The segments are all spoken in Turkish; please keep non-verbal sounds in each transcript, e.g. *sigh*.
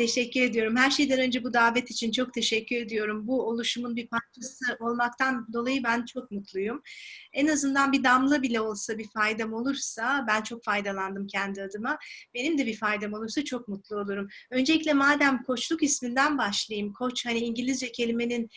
Teşekkür ediyorum. Her şeyden önce bu davet için çok teşekkür ediyorum. Bu oluşumun bir parçası olmaktan dolayı ben çok mutluyum. En azından bir damla bile olsa bir faydam olursa ben çok faydalandım kendi adıma. Benim de bir faydam olursa çok mutlu olurum. Öncelikle madem koçluk isminden başlayayım. Koç hani İngilizce kelimenin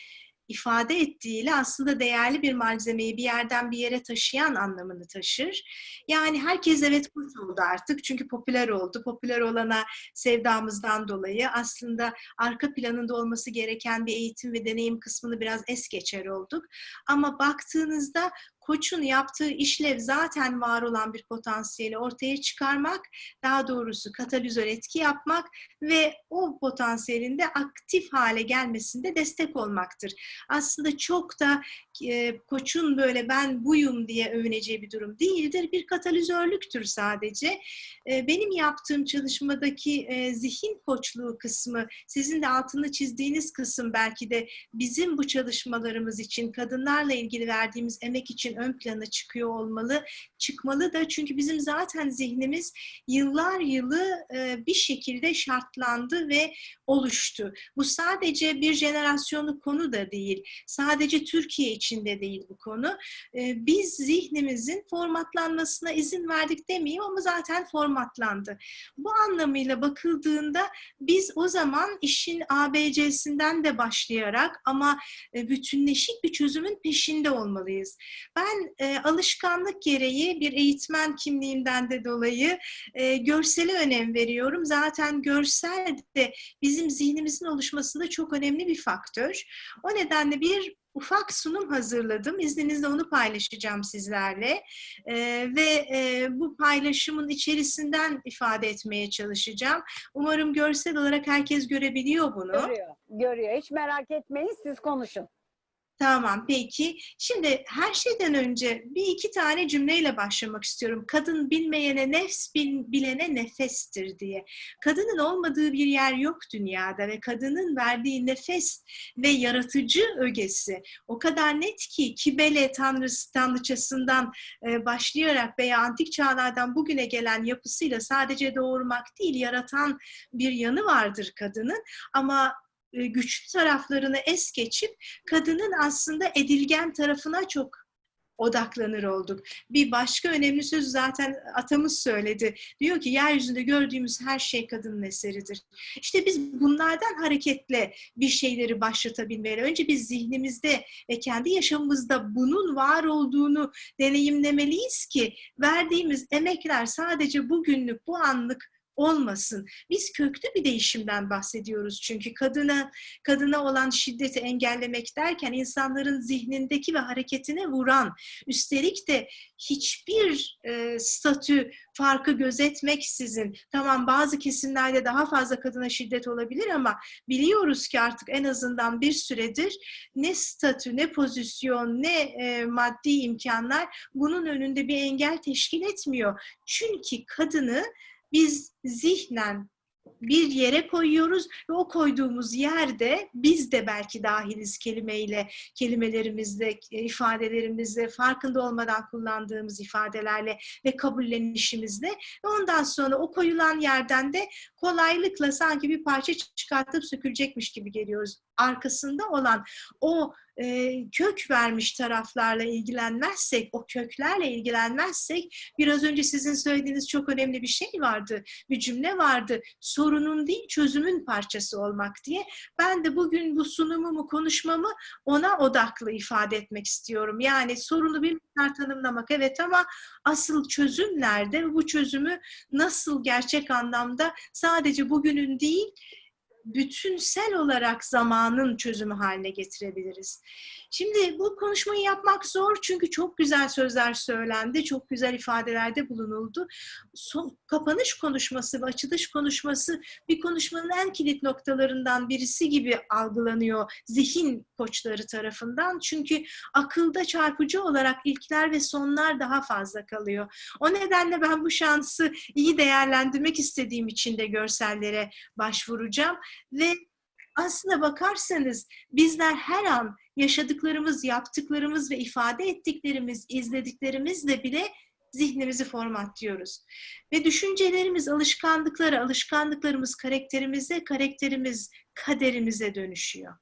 ifade ettiğiyle aslında değerli bir malzemeyi bir yerden bir yere taşıyan anlamını taşır. Yani herkes evet koç oldu artık çünkü popüler oldu. Popüler olana sevdamızdan dolayı aslında arka planında olması gereken bir eğitim ve deneyim kısmını biraz es geçer olduk. Ama baktığınızda koçun yaptığı işlev zaten var olan bir potansiyeli ortaya çıkarmak, daha doğrusu katalizör etki yapmak ve o potansiyelin de aktif hale gelmesinde destek olmaktır. Aslında çok da e, koçun böyle ben buyum diye övüneceği bir durum değildir. Bir katalizörlüktür sadece. E, benim yaptığım çalışmadaki e, zihin koçluğu kısmı, sizin de altını çizdiğiniz kısım belki de bizim bu çalışmalarımız için, kadınlarla ilgili verdiğimiz emek için ön plana çıkıyor olmalı. Çıkmalı da çünkü bizim zaten zihnimiz yıllar yılı e, bir şekilde şartlandı ve oluştu. Bu sadece bir jenerasyonluk konu da değil. Sadece Türkiye içinde değil bu konu. E, biz zihnimizin formatlanmasına izin verdik demeyeyim ama zaten formatlandı. Bu anlamıyla bakıldığında biz o zaman işin ABC'sinden de başlayarak ama e, bütünleşik bir çözümün peşinde olmalıyız. Ben e, alışkanlık gereği bir eğitmen kimliğimden de dolayı e, görsele önem veriyorum. Zaten görsel de bizim zihnimizin oluşmasında çok önemli bir faktör. O nedenle bir ufak sunum hazırladım. İzninizle onu paylaşacağım sizlerle. Ee, ve e, bu paylaşımın içerisinden ifade etmeye çalışacağım. Umarım görsel olarak herkes görebiliyor bunu. Görüyor, görüyor. Hiç merak etmeyin, siz konuşun. Tamam peki. Şimdi her şeyden önce bir iki tane cümleyle başlamak istiyorum. Kadın bilmeyene nefs, bil, bilene nefestir diye. Kadının olmadığı bir yer yok dünyada ve kadının verdiği nefes ve yaratıcı ögesi o kadar net ki Kibele tanrısı tanrıçasından e, başlayarak veya antik çağlardan bugüne gelen yapısıyla sadece doğurmak değil yaratan bir yanı vardır kadının ama güçlü taraflarını es geçip kadının aslında edilgen tarafına çok odaklanır olduk. Bir başka önemli söz zaten atamız söyledi. Diyor ki yeryüzünde gördüğümüz her şey kadının eseridir. İşte biz bunlardan hareketle bir şeyleri başlatabilmeli. Önce biz zihnimizde ve kendi yaşamımızda bunun var olduğunu deneyimlemeliyiz ki verdiğimiz emekler sadece bugünlük, bu anlık olmasın. Biz köklü bir değişimden bahsediyoruz çünkü kadına kadına olan şiddeti engellemek derken insanların zihnindeki ve hareketine vuran, üstelik de hiçbir e, statü farkı gözetmeksizin, tamam bazı kesimlerde daha fazla kadına şiddet olabilir ama biliyoruz ki artık en azından bir süredir ne statü, ne pozisyon, ne e, maddi imkanlar bunun önünde bir engel teşkil etmiyor. Çünkü kadını biz zihnen bir yere koyuyoruz ve o koyduğumuz yerde biz de belki dahiliz kelimeyle, kelimelerimizle, ifadelerimizle, farkında olmadan kullandığımız ifadelerle ve kabullenişimizle ve ondan sonra o koyulan yerden de kolaylıkla sanki bir parça çıkartıp sökülecekmiş gibi geliyoruz. Arkasında olan o e, kök vermiş taraflarla ilgilenmezsek, o köklerle ilgilenmezsek, biraz önce sizin söylediğiniz çok önemli bir şey vardı, bir cümle vardı. Sorunun değil, çözümün parçası olmak diye. Ben de bugün bu sunumumu, konuşmamı ona odaklı ifade etmek istiyorum. Yani sorunu bir miktar tanımlamak evet ama asıl çözüm nerede? Bu çözümü nasıl gerçek anlamda sadece bugünün değil, bütünsel olarak zamanın çözümü haline getirebiliriz. Şimdi bu konuşmayı yapmak zor çünkü çok güzel sözler söylendi, çok güzel ifadelerde bulunuldu. Son, kapanış konuşması ve açılış konuşması bir konuşmanın en kilit noktalarından birisi gibi algılanıyor zihin koçları tarafından. Çünkü akılda çarpıcı olarak ilkler ve sonlar daha fazla kalıyor. O nedenle ben bu şansı iyi değerlendirmek istediğim için de görsellere başvuracağım ve aslına bakarsanız bizler her an yaşadıklarımız, yaptıklarımız ve ifade ettiklerimiz, izlediklerimizle bile zihnimizi formatlıyoruz. Ve düşüncelerimiz alışkanlıklara, alışkanlıklarımız karakterimize, karakterimiz kaderimize dönüşüyor.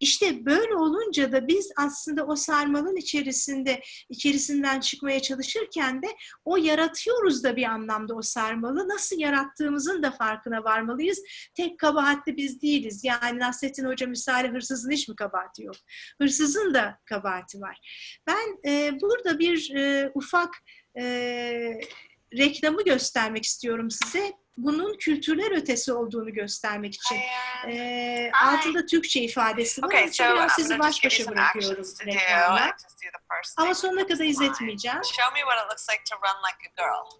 İşte böyle olunca da biz aslında o sarmalın içerisinde içerisinden çıkmaya çalışırken de o yaratıyoruz da bir anlamda o sarmalı. Nasıl yarattığımızın da farkına varmalıyız. Tek kabahatli biz değiliz. Yani Nasrettin Hoca misali hırsızın hiç mi kabahati yok? Hırsızın da kabahati var. Ben e, burada bir e, ufak e, reklamı göstermek istiyorum size. Bunun kültürler ötesi olduğunu göstermek için. E, altında Türkçe ifadesi var. Okay, so biraz sizi baş başa bırakıyorum reklamla. Ama sonuna kadar izletmeyeceğim. Show me what it looks like to run like a girl.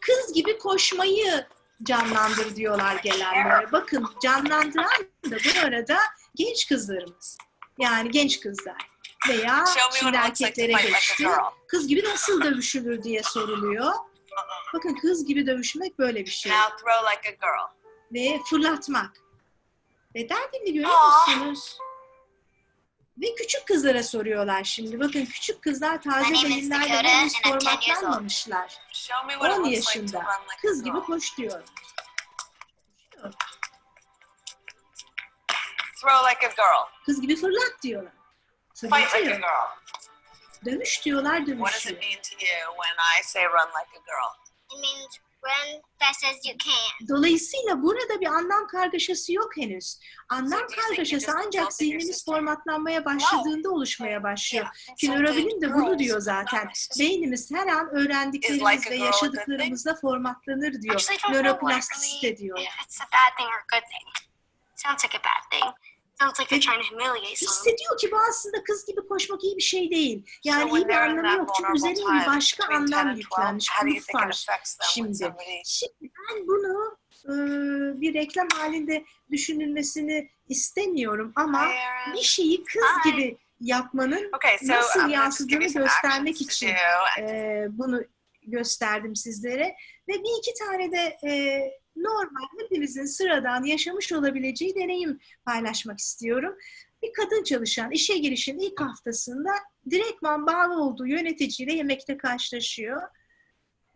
Kız gibi koşmayı canlandır diyorlar gelenlere. Bakın canlandıran da bu arada genç kızlarımız. Yani genç kızlar. Veya şimdi erkeklere geçti. Kız gibi nasıl dövüşülür diye soruluyor. Bakın kız gibi dövüşmek böyle bir şey. Now throw like a girl. Ve fırlatmak. Beden dilini görüyor musunuz? Ve küçük kızlara soruyorlar şimdi. Bakın küçük kızlar taze beyinlerle henüz and I'm 10 years old. formatlanmamışlar. Show me what it 10 looks like to yaşında. Kız gibi koş diyor. Throw like a girl. Kız gibi fırlat diyorlar. Fight like a girl. Dövüş diyorlar, What does it mean to you when I say run like a girl? It means run fast as you can. Dolayısıyla burada bir anlam kargaşası yok henüz. Anlam So kargaşası ancak zihnimiz formatlanmaya başladığında oluşmaya başlıyor. Yeah. Ki nörobilim de bunu diyor zaten. Beynimiz her an like öğrendiklerimizle, a yaşadıklarımızla formatlanır diyor. Nöroplastisite diyor. it's a bad thing or good thing. Sounds like a bad thing. Sounds like you're trying to humiliate someone. Hissediyor ki bu aslında kız gibi koşmak iyi bir şey değil. Yani So iyi bir anlamı yok. Çünkü üzerine bir başka between 10 anlam and 12, yüklenmiş. it var. şimdi. Şimdi ben bunu bir reklam halinde düşünülmesini istemiyorum ama bir şeyi kız Hi. gibi yapmanın Okay, so nasıl give yansıdığını göstermek için e, bunu gösterdim sizlere. Ve bir iki tane de e, normal hepimizin sıradan yaşamış olabileceği deneyim paylaşmak istiyorum. Bir kadın çalışan işe girişin ilk haftasında direktman bağlı olduğu yöneticiyle yemekte karşılaşıyor.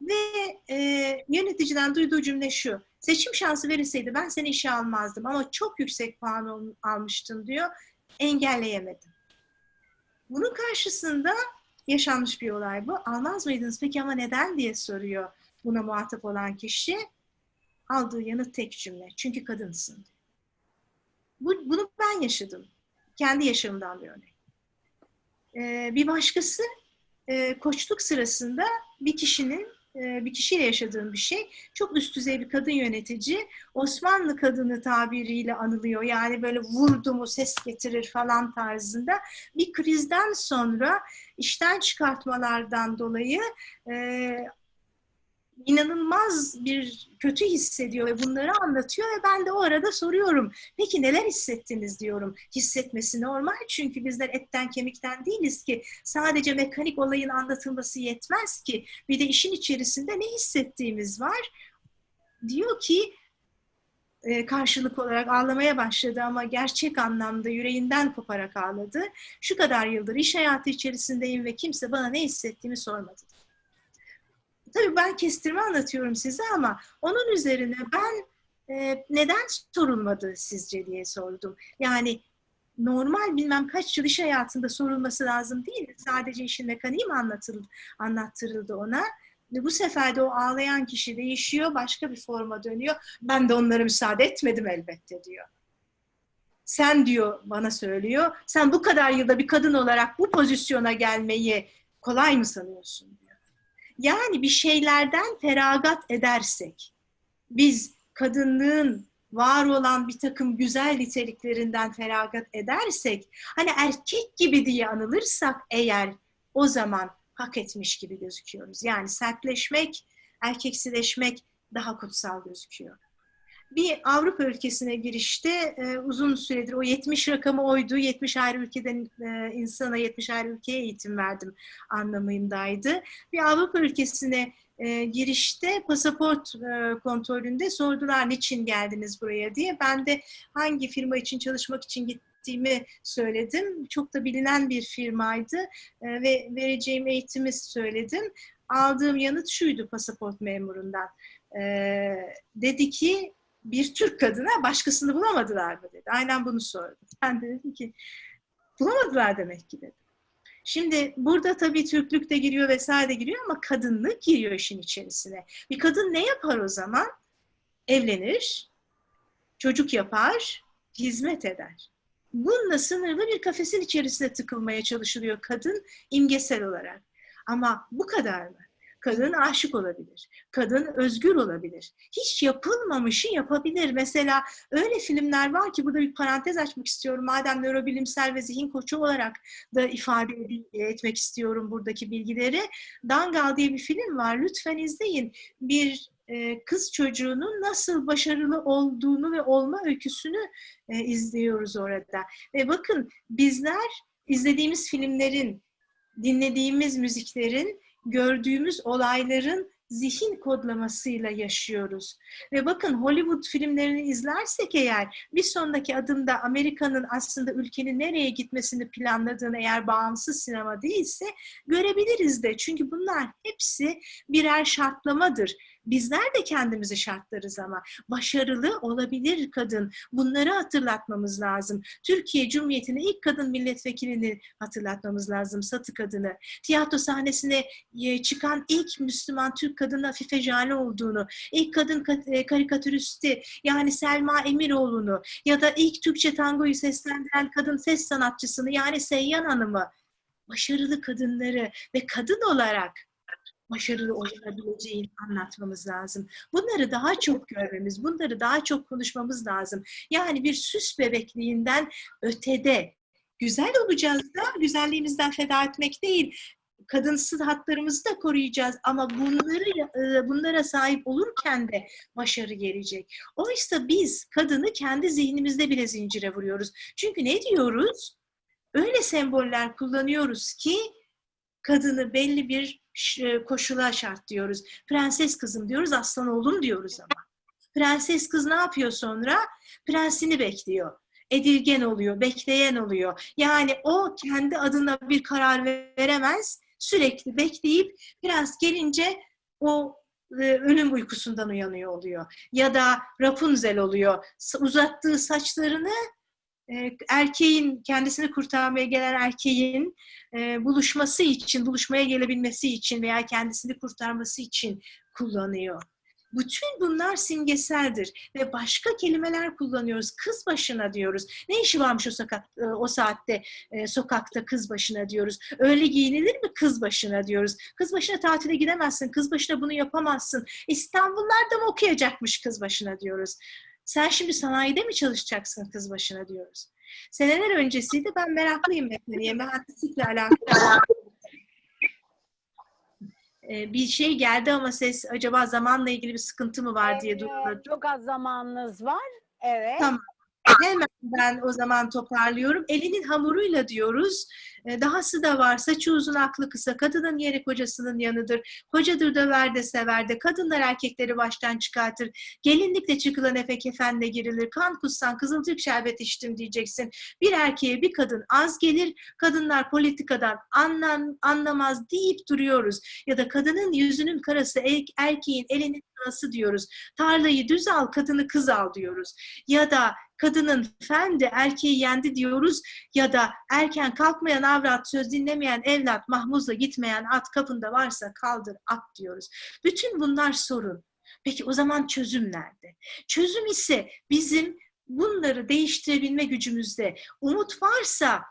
Ve e, yöneticiden duyduğu cümle şu. Seçim şansı verilseydi ben seni işe almazdım ama çok yüksek puan al- almıştın diyor. Engelleyemedim. Bunun karşısında yaşanmış bir olay bu. Almaz mıydınız peki ama neden diye soruyor buna muhatap olan kişi. Aldığı yanıt tek cümle. Çünkü kadınsın. Bu, bunu ben yaşadım. Kendi yaşamımdan bir örnek. Ee, bir başkası e, koçluk sırasında bir kişinin bir kişiyle yaşadığım bir şey. Çok üst düzey bir kadın yönetici. Osmanlı kadını tabiriyle anılıyor. Yani böyle vurdu mu ses getirir falan tarzında. Bir krizden sonra işten çıkartmalardan dolayı e, inanılmaz bir kötü hissediyor ve bunları anlatıyor ve ben de o arada soruyorum. Peki neler hissettiniz diyorum. Hissetmesi normal çünkü bizler etten kemikten değiliz ki sadece mekanik olayın anlatılması yetmez ki. Bir de işin içerisinde ne hissettiğimiz var. Diyor ki e, karşılık olarak ağlamaya başladı ama gerçek anlamda yüreğinden koparak ağladı. Şu kadar yıldır iş hayatı içerisindeyim ve kimse bana ne hissettiğimi sormadı. Tabii ben kestirme anlatıyorum size ama onun üzerine ben e, neden sorulmadı sizce diye sordum. Yani normal bilmem kaç yıl iş hayatında sorulması lazım değil. Sadece işin mekaniği mi anlatıldı, anlattırıldı ona. Ve bu sefer de o ağlayan kişi değişiyor, başka bir forma dönüyor. Ben de onlara müsaade etmedim elbette diyor. Sen diyor bana söylüyor, sen bu kadar yılda bir kadın olarak bu pozisyona gelmeyi kolay mı sanıyorsun. Yani bir şeylerden feragat edersek, biz kadınlığın var olan bir takım güzel niteliklerinden feragat edersek, hani erkek gibi diye anılırsak eğer o zaman hak etmiş gibi gözüküyoruz. Yani sertleşmek, erkeksileşmek daha kutsal gözüküyor. Bir Avrupa ülkesine girişte e, uzun süredir o 70 rakamı oydu. 70 ayrı ülkeden e, insana 70 ayrı ülkeye eğitim verdim anlamındaydı. Bir Avrupa ülkesine e, girişte pasaport e, kontrolünde sordular niçin geldiniz buraya diye. Ben de hangi firma için çalışmak için gittiğimi söyledim. Çok da bilinen bir firmaydı e, ve vereceğim eğitimi söyledim. aldığım yanıt şuydu pasaport memurundan. Ee, dedi ki bir Türk kadına başkasını bulamadılar mı dedi. Aynen bunu sordum. Ben de dedim ki bulamadılar demek ki dedim. Şimdi burada tabii Türklük de giriyor vesaire de giriyor ama kadınlık giriyor işin içerisine. Bir kadın ne yapar o zaman? Evlenir, çocuk yapar, hizmet eder. Bununla sınırlı bir kafesin içerisine tıkılmaya çalışılıyor kadın imgesel olarak. Ama bu kadar mı? Kadın aşık olabilir. Kadın özgür olabilir. Hiç yapılmamışı yapabilir. Mesela öyle filmler var ki burada bir parantez açmak istiyorum. Madem nörobilimsel ve zihin koçu olarak da ifade etmek istiyorum buradaki bilgileri. Dangal diye bir film var. Lütfen izleyin. Bir e, kız çocuğunun nasıl başarılı olduğunu ve olma öyküsünü e, izliyoruz orada. Ve bakın bizler izlediğimiz filmlerin, dinlediğimiz müziklerin, gördüğümüz olayların zihin kodlamasıyla yaşıyoruz. Ve bakın Hollywood filmlerini izlersek eğer bir sonraki adımda Amerika'nın aslında ülkenin nereye gitmesini planladığını eğer bağımsız sinema değilse görebiliriz de. Çünkü bunlar hepsi birer şartlamadır. Bizler de kendimizi şartlarız ama başarılı olabilir kadın. Bunları hatırlatmamız lazım. Türkiye Cumhuriyeti'nin ilk kadın milletvekilini hatırlatmamız lazım. Satı kadını. Tiyatro sahnesine e, çıkan ilk Müslüman Türk kadını Afife Jale olduğunu, ilk kadın ka- e, karikatüristi yani Selma Emiroğlu'nu ya da ilk Türkçe tangoyu seslendiren kadın ses sanatçısını yani Seyyan Hanım'ı başarılı kadınları ve kadın olarak başarılı olabileceğini anlatmamız lazım. Bunları daha çok görmemiz, bunları daha çok konuşmamız lazım. Yani bir süs bebekliğinden ötede güzel olacağız da güzelliğimizden feda etmek değil. Kadınsı hatlarımızı da koruyacağız ama bunları e, bunlara sahip olurken de başarı gelecek. Oysa biz kadını kendi zihnimizde bile zincire vuruyoruz. Çünkü ne diyoruz? Öyle semboller kullanıyoruz ki kadını belli bir koşula şart diyoruz. Prenses kızım diyoruz, aslan oğlum diyoruz ama. Prenses kız ne yapıyor sonra? Prensini bekliyor. Edilgen oluyor, bekleyen oluyor. Yani o kendi adına bir karar veremez. Sürekli bekleyip prens gelince o e, ölüm uykusundan uyanıyor oluyor. Ya da Rapunzel oluyor. Uzattığı saçlarını e, erkeğin kendisini kurtarmaya gelen erkeğin e, buluşması için, buluşmaya gelebilmesi için veya kendisini kurtarması için kullanıyor. Bütün bunlar simgeseldir ve başka kelimeler kullanıyoruz. Kız başına diyoruz. Ne işi varmış o, sakat, e, o saatte e, sokakta kız başına diyoruz. Öyle giyinilir mi kız başına diyoruz. Kız başına tatile gidemezsin, kız başına bunu yapamazsın. İstanbullarda mı okuyacakmış kız başına diyoruz. Sen şimdi sanayide mi çalışacaksın kız başına diyoruz. Seneler öncesiydi ben meraklıyım mekaniğe, mühendislikle alakalı. Ee, bir şey geldi ama ses acaba zamanla ilgili bir sıkıntı mı var diye durdum. Çok az zamanınız var. Evet. Tamam. Hemen ben o zaman toparlıyorum. Elinin hamuruyla diyoruz. Ee, Dahası da var. Saçı uzun, aklı kısa. Kadının yeri kocasının yanıdır. Kocadır döver de sever de. Kadınlar erkekleri baştan çıkartır. Gelinlikle çıkılan efe kefenle girilir. Kan kussan kızılcık şerbet içtim diyeceksin. Bir erkeğe bir kadın az gelir. Kadınlar politikadan anlam, anlamaz deyip duruyoruz. Ya da kadının yüzünün karası er- erkeğin elinin karası diyoruz. Tarlayı düz al, kadını kız al diyoruz. Ya da kadının fendi erkeği yendi diyoruz ya da erken kalkmayan avrat söz dinlemeyen evlat mahmuzla gitmeyen at kapında varsa kaldır at diyoruz. Bütün bunlar sorun. Peki o zaman çözüm nerede? Çözüm ise bizim bunları değiştirebilme gücümüzde. Umut varsa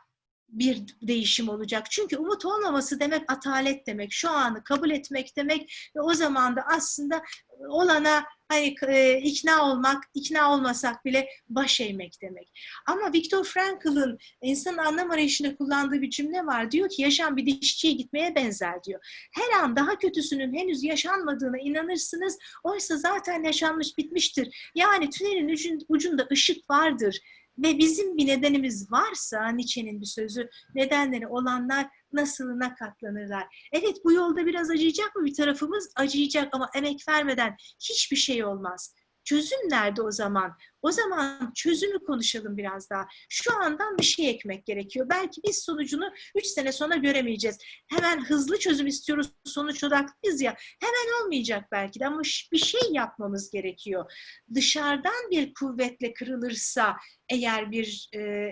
bir değişim olacak. Çünkü umut olmaması demek atalet demek. Şu anı kabul etmek demek ve o zaman da aslında olana hani e, ikna olmak, ikna olmasak bile baş eğmek demek. Ama Viktor Frankl'ın insanın anlam arayışında kullandığı bir cümle var. Diyor ki yaşam bir dişçiye gitmeye benzer diyor. Her an daha kötüsünün henüz yaşanmadığına inanırsınız. Oysa zaten yaşanmış bitmiştir. Yani tünelin ucun- ucunda ışık vardır. Ve bizim bir nedenimiz varsa Nietzsche'nin bir sözü nedenleri olanlar nasılına katlanırlar. Evet bu yolda biraz acıyacak mı bir tarafımız? Acıyacak ama emek vermeden hiçbir şey olmaz. Çözüm nerede o zaman? O zaman çözümü konuşalım biraz daha. Şu andan bir şey ekmek gerekiyor. Belki biz sonucunu 3 sene sonra göremeyeceğiz. Hemen hızlı çözüm istiyoruz, sonuç odaklıyız ya. Hemen olmayacak belki de ama bir şey yapmamız gerekiyor. Dışarıdan bir kuvvetle kırılırsa eğer bir e,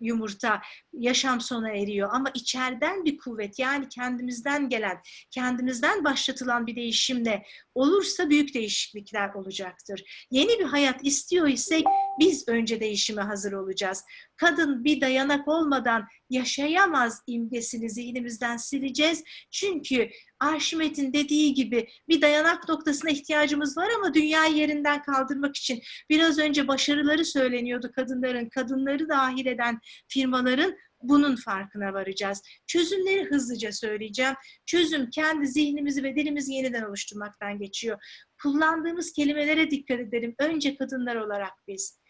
yumurta yaşam sona eriyor ama içeriden bir kuvvet yani kendimizden gelen, kendimizden başlatılan bir değişimle olursa büyük değişiklikler olacaktır. Yeni bir hayat istiyor isek biz önce değişime hazır olacağız. Kadın bir dayanak olmadan yaşayamaz imgesini zihnimizden sileceğiz. Çünkü Arşimet'in dediği gibi bir dayanak noktasına ihtiyacımız var ama dünyayı yerinden kaldırmak için biraz önce başarıları söyleniyordu kadınların, kadınları dahil eden firmaların bunun farkına varacağız. Çözümleri hızlıca söyleyeceğim. Çözüm kendi zihnimizi ve dilimizi yeniden oluşturmaktan geçiyor. Kullandığımız kelimelere dikkat edelim. Önce kadınlar olarak biz.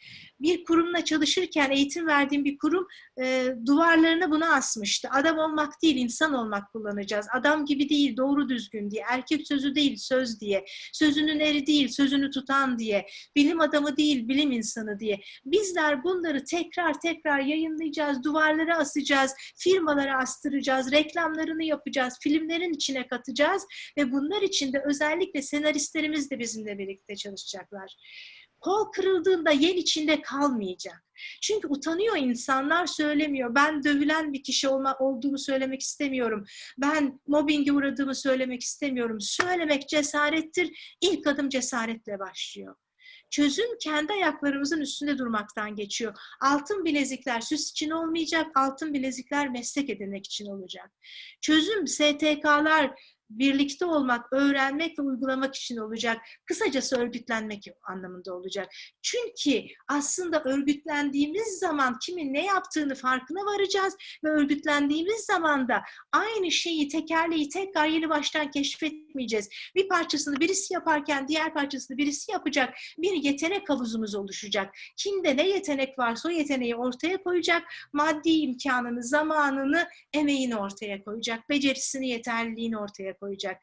Bir kurumla çalışırken eğitim verdiğim bir kurum e, duvarlarına bunu asmıştı. Adam olmak değil, insan olmak kullanacağız. Adam gibi değil, doğru düzgün diye. Erkek sözü değil, söz diye. Sözünün eri değil, sözünü tutan diye. Bilim adamı değil, bilim insanı diye. Bizler bunları tekrar tekrar yayınlayacağız, duvarlara asacağız, firmalara astıracağız, reklamlarını yapacağız, filmlerin içine katacağız ve bunlar için de özellikle senaristlerimiz de bizimle birlikte çalışacaklar. Kol kırıldığında yen içinde kalmayacak. Çünkü utanıyor insanlar söylemiyor. Ben dövülen bir kişi olma, olduğumu söylemek istemiyorum. Ben mobbinge uğradığımı söylemek istemiyorum. Söylemek cesarettir. İlk adım cesaretle başlıyor. Çözüm kendi ayaklarımızın üstünde durmaktan geçiyor. Altın bilezikler süs için olmayacak, altın bilezikler meslek edinmek için olacak. Çözüm STK'lar birlikte olmak, öğrenmek ve uygulamak için olacak. Kısacası örgütlenmek anlamında olacak. Çünkü aslında örgütlendiğimiz zaman kimin ne yaptığını farkına varacağız ve örgütlendiğimiz zaman da aynı şeyi tekerleği tekrar yeni baştan keşfetmeyeceğiz. Bir parçasını birisi yaparken diğer parçasını birisi yapacak. Bir yetenek havuzumuz oluşacak. Kimde ne yetenek varsa o yeteneği ortaya koyacak. Maddi imkanını, zamanını, emeğini ortaya koyacak. Becerisini, yeterliliğini ortaya koyacak.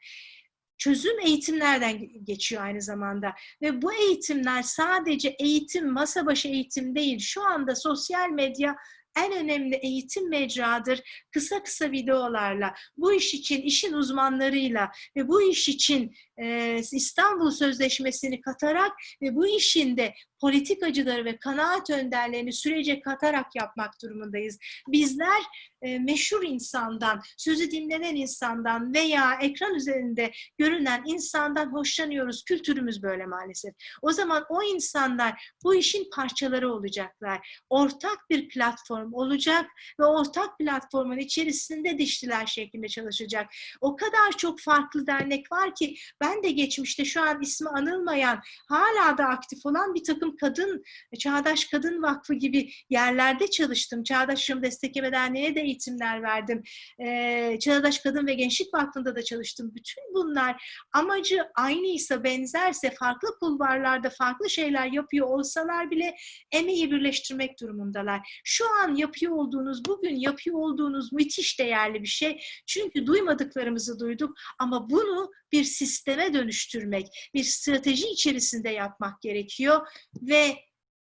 Çözüm eğitimlerden geçiyor aynı zamanda ve bu eğitimler sadece eğitim, masa başı eğitim değil. Şu anda sosyal medya en önemli eğitim mecradır. Kısa kısa videolarla, bu iş için işin uzmanlarıyla ve bu iş için e, İstanbul Sözleşmesi'ni katarak ve bu işin de politikacıları ve kanaat önderlerini sürece katarak yapmak durumundayız. Bizler e, meşhur insandan, sözü dinlenen insandan veya ekran üzerinde görünen insandan hoşlanıyoruz. Kültürümüz böyle maalesef. O zaman o insanlar bu işin parçaları olacaklar. Ortak bir platform olacak ve ortak platformun içerisinde dişliler şeklinde çalışacak. O kadar çok farklı dernek var ki ben de geçmişte şu an ismi anılmayan, hala da aktif olan bir takım kadın, Çağdaş Kadın Vakfı gibi yerlerde çalıştım. Çağdaş Yaşam Derneği'ne de eğitimler verdim. Ee, Çağdaş Kadın ve Gençlik Vakfı'nda da çalıştım. Bütün bunlar amacı aynıysa, benzerse, farklı kulvarlarda farklı şeyler yapıyor olsalar bile emeği birleştirmek durumundalar. Şu an yapıyor olduğunuz, bugün yapıyor olduğunuz müthiş değerli bir şey. Çünkü duymadıklarımızı duyduk ama bunu bir sisteme dönüştürmek, bir strateji içerisinde yapmak gerekiyor ve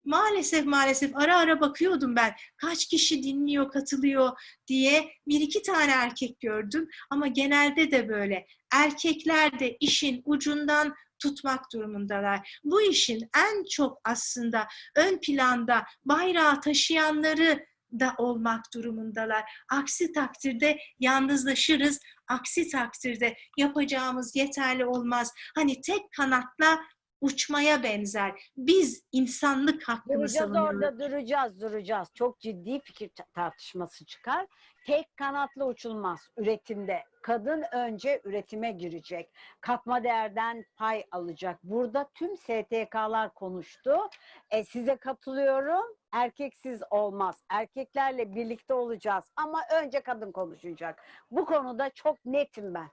maalesef maalesef ara ara bakıyordum ben kaç kişi dinliyor, katılıyor diye bir iki tane erkek gördüm ama genelde de böyle. Erkekler de işin ucundan tutmak durumundalar. Bu işin en çok aslında ön planda bayrağı taşıyanları da olmak durumundalar. Aksi takdirde yalnızlaşırız. Aksi takdirde yapacağımız yeterli olmaz. Hani tek kanatla uçmaya benzer. Biz insanlık hakkını Duracağız savunuyoruz. orada duracağız duracağız. Çok ciddi fikir ta- tartışması çıkar. Tek kanatlı uçulmaz üretimde. Kadın önce üretime girecek. Katma değerden pay alacak. Burada tüm STK'lar konuştu. E, size katılıyorum. Erkeksiz olmaz. Erkeklerle birlikte olacağız. Ama önce kadın konuşacak. Bu konuda çok netim ben.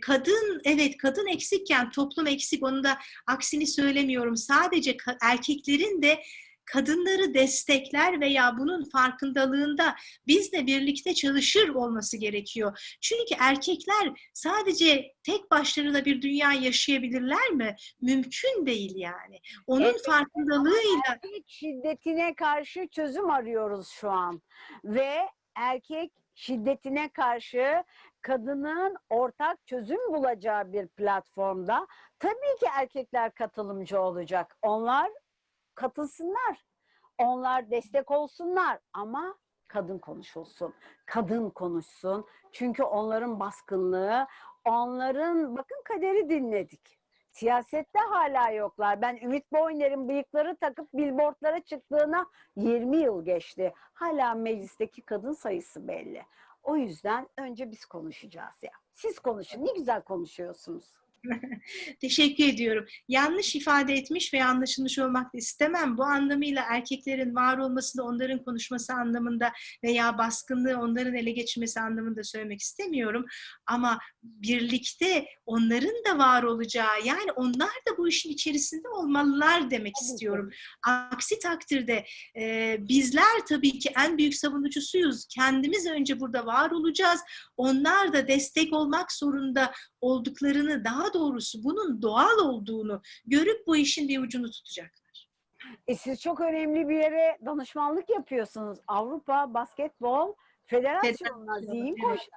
Kadın evet kadın eksikken toplum eksik onu da aksini söylemiyorum. Sadece erkeklerin de kadınları destekler veya bunun farkındalığında bizle birlikte çalışır olması gerekiyor. Çünkü erkekler sadece tek başlarına bir dünya yaşayabilirler mi? Mümkün değil yani. Onun Evet. farkındalığıyla erkek şiddetine karşı çözüm arıyoruz şu an. Ve erkek şiddetine karşı kadının ortak çözüm bulacağı bir platformda tabii ki erkekler katılımcı olacak. Onlar katılsınlar. Onlar destek olsunlar ama kadın konuşulsun. Kadın konuşsun. Çünkü onların baskınlığı, onların bakın kaderi dinledik. Siyasette hala yoklar. Ben Ümit Boyner'in bıyıkları takıp billboardlara çıktığına 20 yıl geçti. Hala meclisteki kadın sayısı belli. O yüzden önce biz konuşacağız ya. Siz konuşun. Ne güzel konuşuyorsunuz. *laughs* Teşekkür ediyorum. Yanlış ifade etmiş ve anlaşılmış olmak da istemem. Bu anlamıyla erkeklerin var olması da onların konuşması anlamında veya baskınlığı onların ele geçirmesi anlamında söylemek istemiyorum. Ama birlikte onların da var olacağı yani onlar da bu işin içerisinde olmalılar demek istiyorum. Aksi takdirde e, bizler tabii ki en büyük savunucusuyuz. Kendimiz önce burada var olacağız. Onlar da destek olmak zorunda olduklarını daha doğrusu bunun doğal olduğunu görüp bu işin bir ucunu tutacaklar. E siz çok önemli bir yere danışmanlık yapıyorsunuz. Avrupa Basketbol Federasyonu'na Federasyonu, zihin evet.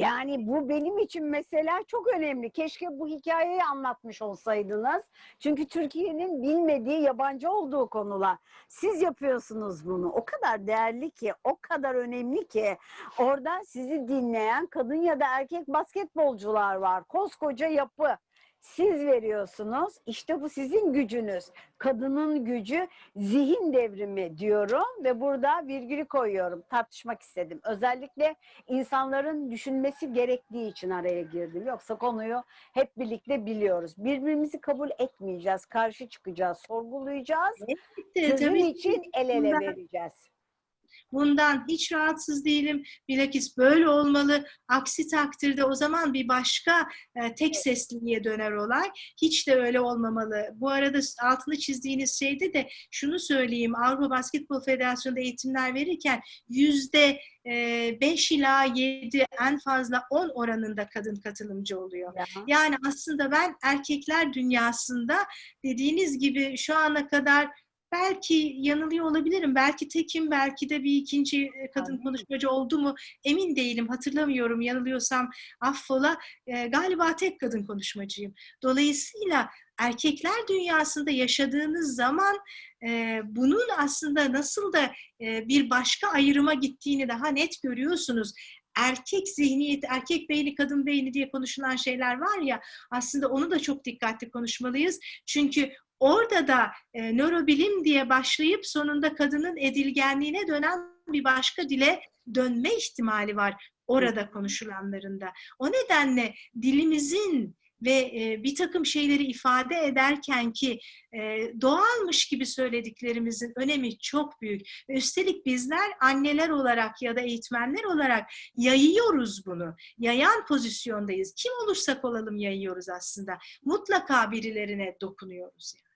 Yani bu benim için mesela çok önemli. Keşke bu hikayeyi anlatmış olsaydınız. Çünkü Türkiye'nin bilmediği, yabancı olduğu konular. Siz yapıyorsunuz bunu. O kadar değerli ki, o kadar önemli ki. Orada sizi dinleyen kadın ya da erkek basketbolcular var. Koskoca yapı. Siz veriyorsunuz. İşte bu sizin gücünüz. Kadının gücü zihin devrimi diyorum ve burada virgülü koyuyorum. Tartışmak istedim. Özellikle insanların düşünmesi gerektiği için araya girdim. Yoksa konuyu hep birlikte biliyoruz. Birbirimizi kabul etmeyeceğiz. Karşı çıkacağız, sorgulayacağız. Tabii Çözüm için el ele bundan- vereceğiz. Bundan hiç rahatsız değilim. Bilakis böyle olmalı. Aksi takdirde o zaman bir başka e, tek sesliliğe döner olay. Hiç de öyle olmamalı. Bu arada altını çizdiğiniz şeyde de şunu söyleyeyim. Avrupa Basketbol Federasyonu'nda eğitimler verirken yüzde e, 5 ila 7 en fazla 10 oranında kadın katılımcı oluyor. Ya. Yani aslında ben erkekler dünyasında dediğiniz gibi şu ana kadar belki yanılıyor olabilirim. Belki tekim, belki de bir ikinci e, kadın konuşmacı oldu mu emin değilim. Hatırlamıyorum. Yanılıyorsam affola. E, galiba tek kadın konuşmacıyım. Dolayısıyla erkekler dünyasında yaşadığınız zaman e, bunun aslında nasıl da e, bir başka ayrıma gittiğini daha net görüyorsunuz erkek zihniyeti, erkek beyni, kadın beyni diye konuşulan şeyler var ya aslında onu da çok dikkatli konuşmalıyız. Çünkü orada da e, nörobilim diye başlayıp sonunda kadının edilgenliğine dönen bir başka dile dönme ihtimali var orada konuşulanlarında. O nedenle dilimizin ve e, bir takım şeyleri ifade ederken ki e, doğalmış gibi söylediklerimizin önemi çok büyük. Üstelik bizler anneler olarak ya da eğitmenler olarak yayıyoruz bunu. Yayan pozisyondayız. Kim olursak olalım yayıyoruz aslında. Mutlaka birilerine dokunuyoruz. Yani.